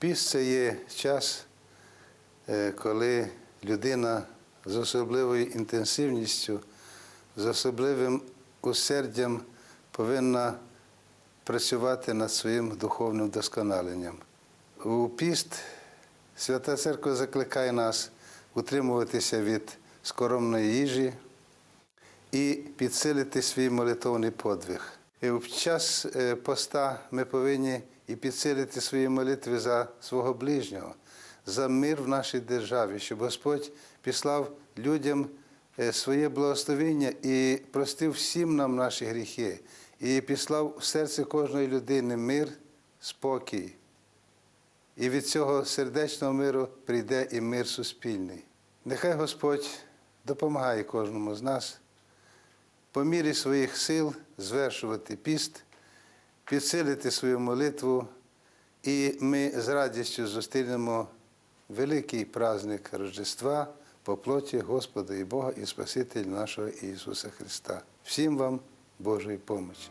Піст це є час, е, коли людина з особливою інтенсивністю, з особливим усердям повинна працювати над своїм духовним вдосконаленням. У піст Свята Церква закликає нас утримуватися від скоромної їжі і підсилити свій молитовний подвиг. В час е, поста ми повинні і підсилити свої молитви за свого ближнього, за мир в нашій державі, щоб Господь післав людям е, своє благословення і простив всім нам наші гріхи, і післав в серце кожної людини мир, спокій. І від цього сердечного миру прийде і мир суспільний. Нехай Господь допомагає кожному з нас по мірі своїх сил звершувати піст, підсилити свою молитву, і ми з радістю зустрінемо великий праздник Рождества по плоті Господа і Бога і Спасителя нашого Ісуса Христа. Всім вам Божої помочі.